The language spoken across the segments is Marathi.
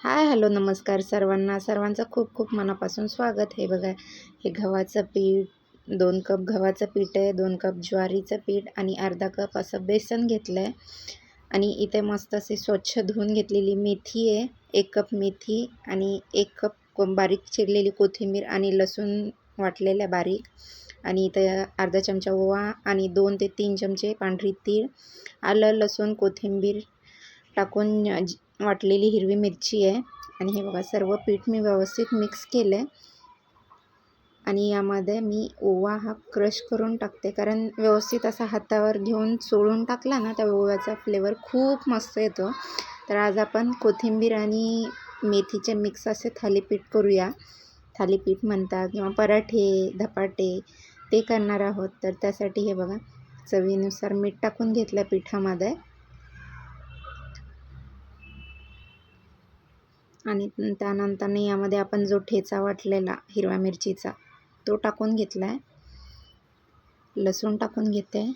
हाय हॅलो नमस्कार सर्वांना. सर्वांचं खूप खूप मनापासून स्वागत. हे बघा हे गव्हाचं पीठ दोन कप गव्हाचं पीठ आहे दोन कप ज्वारीचं पीठ आणि अर्धा कप असं बेसन घेतलं आहे आणि इथे मस्त अशी स्वच्छ धुवून घेतलेली मेथी आहे. एक कप मेथी आणि एक कप बारीक चिरलेली कोथिंबीर आणि लसूण वाटलेल्या बारीक. आणि इथं अर्धा चमचा ओवा आणि दोन ते तीन चमचे पांढरी तीळ आलं लसूण कोथिंबीर टाकून वाटलेली हिरवी मिरची आहे. आणि हे बघा सर्व पीठ मी व्यवस्थित मिक्स केलं आहे आणि यामध्ये मी ओवा हा क्रश करून टाकते. कारण व्यवस्थित असा हातावर घेऊन चोळून टाकला ना त्या ओव्याचा फ्लेवर खूप मस्त येतो. तर आज आपण कोथिंबीर आणि मेथीचे मिक्स असे थालीपीठ करूया. थालीपीठ म्हणतात किंवा पराठे धपाटे ते करणार आहोत. तर त्यासाठी हे बघा चवीनुसार मीठ टाकून घेतलं पिठामध्ये. आणि त्यानंतर यामध्ये आपण जो ठेचा वाटलेला हिरव्या मिरचीचा तो टाकून घेतला आहे लसूण टाकून घेते.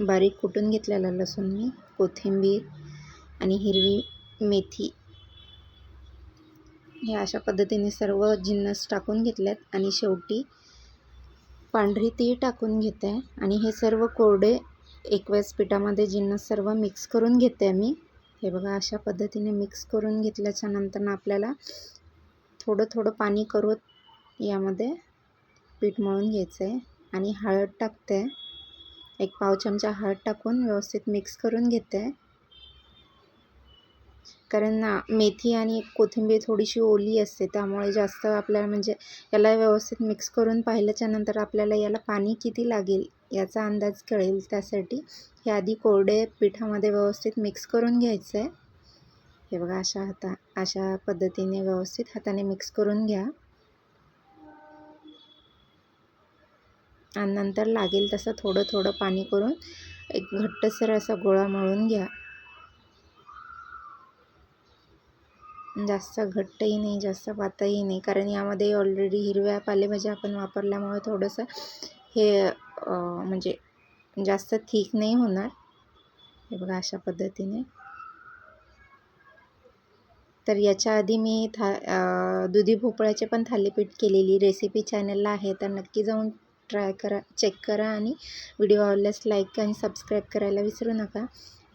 बारीक कुटून घेतलेला लसूण मी कोथिंबीर आणि हिरवी मेथी. हे अशा पद्धतीने सर्व जिन्नस टाकून घेतल्यात आणि शेवटी पांढरी तीळ टाकून घेते. आणि हे सर्व कोरडे एक पिठामध्ये जिन्नस सर्व मिक्स करून घेते मी. हे बघा अशा पद्धतीने मिक्स करून घेतल्याच्या नंतर आपल्याला थोडं थोडं पाणी करून यामध्ये पीठ मळून घ्यायचं आहे आणि हळद टाकते. एक पाव चमचा हळद टाकून व्यवस्थित मिक्स करून घेते. कारण मेथी आणि कोथिंबीर थोडीशी ओली असते त्यामुळे जास्त आपल्याला म्हणजे याला व्यवस्थित मिक्स करून पाहिल्याच्यानंतर आपल्याला याला पाणी किती लागेल याचा अंदाज कळेल त्यासाठी. हे आधी कोरडे पिठामध्ये व्यवस्थित मिक्स करून घ्यायचं आहे हे बघा अशा हाता अशा पद्धतीने व्यवस्थित हाताने मिक्स करून घ्या. आणि नंतर लागेल तसं थोडं थोडं पाणी करून एक घट्टसर असा गोळा मळून घ्या. जास्त घट्टही नाही जास्त पातळही नाही. कारण यामध्ये ऑलरेडी हिरव्या पालेभाज्या आपण वापरल्यामुळे थोडंसं हे म्हणजे जास्त थिक नाही होणार. हे बघा अशा पद्धतीने. तर याच्या आधी मी था दुधी भोपळ्याचे पण थालीपीठ केलेली रेसिपी चॅनलला आहे. तर नक्की जाऊन ट्राय करा चेक करा आणि व्हिडिओ आवडल्यास लाईक आणि सबस्क्राईब करायला विसरू नका.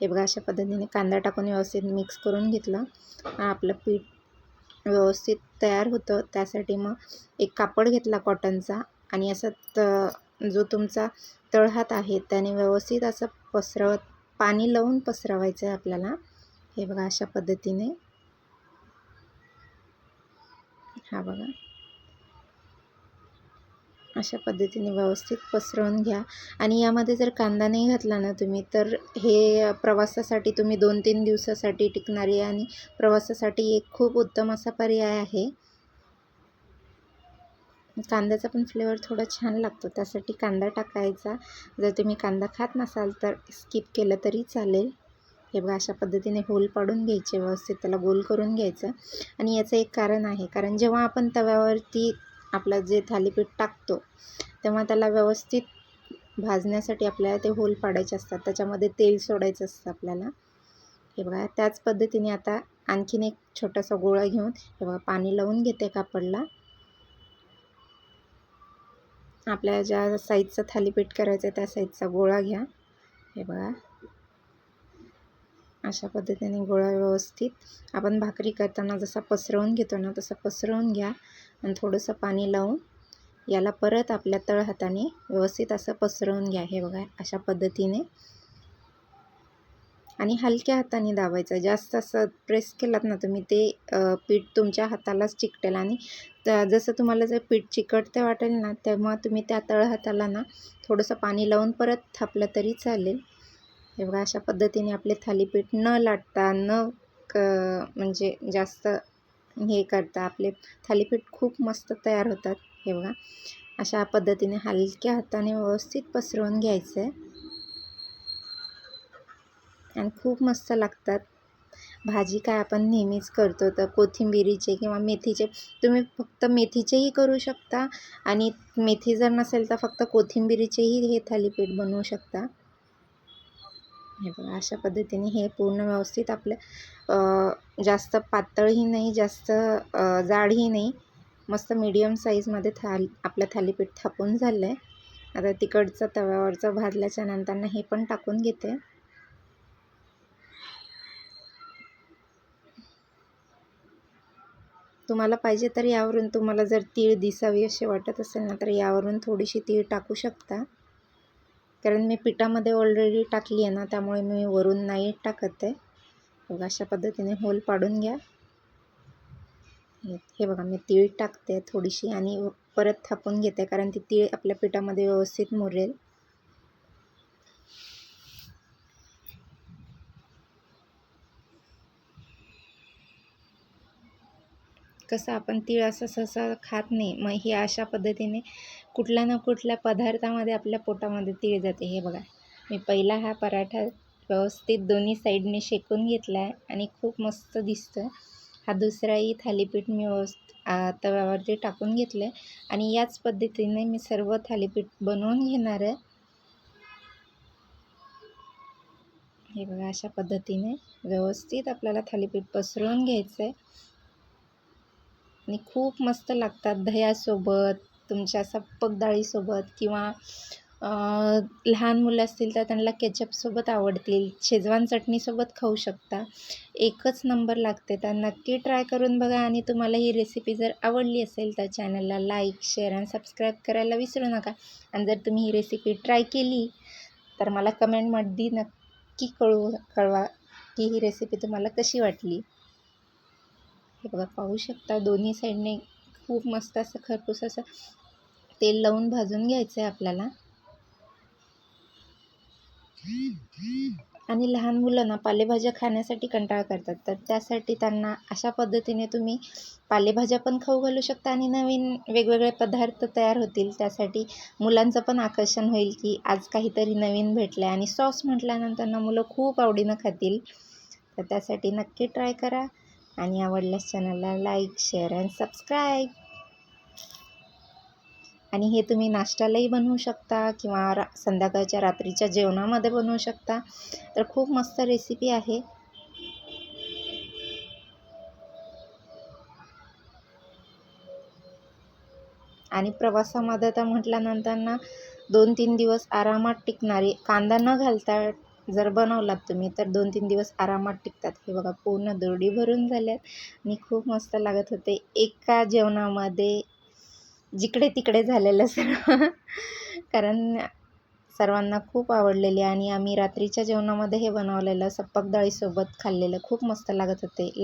हे बघा अशा पद्धतीने कांदा टाकून व्यवस्थित मिक्स करून घेतलं. आपलं पीठ व्यवस्थित तयार होतं. त्यासाठी मग एक कापड घेतला कॉटनचा आणि असं जो तुमचा तळहात आहे त्याने व्यवस्थित असं पसरवत पाणी लावून पसरवायचं आहे आपल्याला. हे बघा अशा पद्धतीने. हा बघा. अशा पद्धतीने व्यवस्थित पसरवून घ्या. आणि यामध्ये जर कांदा नाही घातला ना तुम्ही तर हे प्रवासासाठी तुम्ही दोन तीन दिवसासाठी टिकणारी आणि प्रवासासाठी एक खूप उत्तम असा पर्याय आहे. कांद्याचा पण फ्लेवर थोडा छान लागतो. त्यासाठी कांदा टाकायचा. जर तुम्ही कांदा खात नसाल तर स्किप केलं तरी चालेल. हे बघा अशा पद्धतीने होल पाडून घ्यायचे व्यवस्थित. त्याला गोल करून घ्यायचं. आणि याचं एक कारण आहे. कारण जेव्हा आपण तव्यावरती आपलं जे थालीपीठ टाकतो तेव्हा त्याला व्यवस्थित भाजण्यासाठी आपल्याला ते होल पाडायचे असतात. त्याच्यामध्ये तेल सोडायचं असतं आपल्याला. हे बघा त्याच पद्धतीने आता आणखीन एक छोटासा गोळा घेऊन हे बघा पाणी लावून घेते कापडला. आपल्या ज्या साईजचं थालीपीठ करायचं आहे त्या साईजचा गोळा घ्या. हे बघा. अशा पद्धतीने गोळा व्यवस्थित. आपण भाकरी करताना जसा पसरवून घेतो ना तसं पसरवून घ्या आणि थोडंसं पाणी लावून याला परत आपल्या तळ हाताने व्यवस्थित असं पसरवून घ्या. हे बघा अशा पद्धतीने. आणि हलक्या हाताने दाबायचं. जास्त असं प्रेस केलात ना तुम्ही ते पीठ तुमच्या हातालाच चिकटेल आणि जसं तुम्हाला जर पीठ चिकटते वाटेल ना तेव्हा तुम्ही त्या तळ हाताला ना थोडंसं पाणी लावून परत थापलं तरी चालेल. हे बघा अशा पद्धतीने आपले थालीपीठ न लाटता न क म्हणजे जास्त हे करता आपले थालीपीठ खूप मस्त तयार होतात. हे बघा अशा पद्धतीने हलक्या हाताने व्यवस्थित पसरवून घ्यायचं आहे आणि खूप मस्त लागतात. भाजी काय आपण नेहमीच करतो तर कोथिंबिरीचे किंवा मेथीचे. तुम्ही फक्त मेथीचेही करू शकता आणि मेथी जर नसेल तर फक्त कोथिंबिरीचेही हे थालीपीठ बनवू शकता. हे बघा अशा पद्धतीने हे पूर्ण व्यवस्थित आपलं जास्त पातळही नाही जास्त जाडही नाही. मस्त मीडियम साईजमध्ये थाल आपलं थालीपीठ थापून झालं आहे आता तिकडचं तव्यावरचं भाजल्याच्या नंतर हे पण टाकून घेते. तुम्हाला पाहिजे तर यावरून तुम्हाला जर तीळ दिसावी असे वाटत असेल ना तर यावरून थोडीशी तीळ टाकू शकता. कारण मी पिठामध्ये ऑलरेडी टाकली आहे ना त्यामुळे मी वरून नाही टाकत आहे. बघा अशा पद्धतीने होल पाडून घ्या. हे बघा मी तीळ टाकते थोडीशी आणि परत थापून घेते कारण ती तीळ आपल्या पिठामध्ये व्यवस्थित मुरेल. कसं आपण तीळ असं सहसा खात नाही मग ही अशा पद्धतीने कुठल्या ना कुठल्या पदार्थामध्ये आपल्या पोटामध्ये तीळ जाते. हे बघा मी पहिला हा पराठा व्यवस्थित दोन्ही साईडने शेकून घेतला आहे आणि खूप मस्त दिसतं हा दुसराही थालीपीठ मी व्यवस्थित तव्यावरती टाकून घेतलं आहे आणि याच पद्धतीने मी सर्व थालीपीठ बनवून घेणार आहे. हे बघा अशा पद्धतीने व्यवस्थित आपल्याला थालीपीठ पसरवून घ्यायचं आहे आणि खूप मस्त लागतात दह्यासोबत तुमच्या सप्पक डाळीसोबत किंवा लहान मुलं असतील तर त्यांना केचपसोबत आवडतील. शेजवान चटणीसोबत खाऊ शकता. एकच नंबर लागते. तर नक्की ट्राय करून बघा आणि तुम्हाला ही रेसिपी जर आवडली असेल तर चॅनलला लाईक शेअर आणि सबस्क्राईब करायला विसरू नका. आणि जर तुम्ही ही रेसिपी ट्राय केली तर मला कमेंटमध्ये नक्की कळू कळवा की ही रेसिपी तुम्हाला कशी वाटली. हे बघा पाहू शकता दोन्ही साईडने खूप मस्त असं खरपूस असं तेल लावून भाजून घ्यायचं आहे आपल्याला. आणि लहान मुलं ना पालेभाज्या खाण्यासाठी कंटाळा करतात तर त्यासाठी त्यांना अशा पद्धतीने तुम्ही पालेभाज्या पण खाऊ घालू शकता आणि नवीन वेगवेगळे पदार्थ तयार होतील. त्यासाठी मुलांचं पण आकर्षण होईल की आज काहीतरी नवीन भेटलं आहे आणि सॉस म्हटल्यानंतर ना मुलं खूप आवडीनं खातील. तर त्यासाठी नक्की ट्राय करा. आणि आवडल्यास चॅनलला लाईक शेअर अँड सबस्क्राईब. आणि हे तुम्ही नाश्त्यालाही बनवू शकता किंवा रा संध्याकाळच्या रात्रीच्या जेवणामध्ये बनवू शकता. तर खूप मस्त रेसिपी आहे. आणि प्रवासामध्ये तर म्हटल्यानंतर ना दोन तीन दिवस आरामात टिकणारी कांदा न घालता जर बनवलात तुम्ही तर दोन तीन दिवस आरामात टिकतात. हे बघा पूर्ण दोरडी भरून झाल्यात. आणि खूप मस्त लागत होते. एका जेवणामध्ये जिकडे तिकडे झालेलं सर्व. कारण सर्वांना खूप आवडलेली आणि आम्ही रात्रीच्या जेवणामध्ये हे बनवलेलं सप्पक डाळीसोबत खाल्लेलं खूप मस्त लागत होते.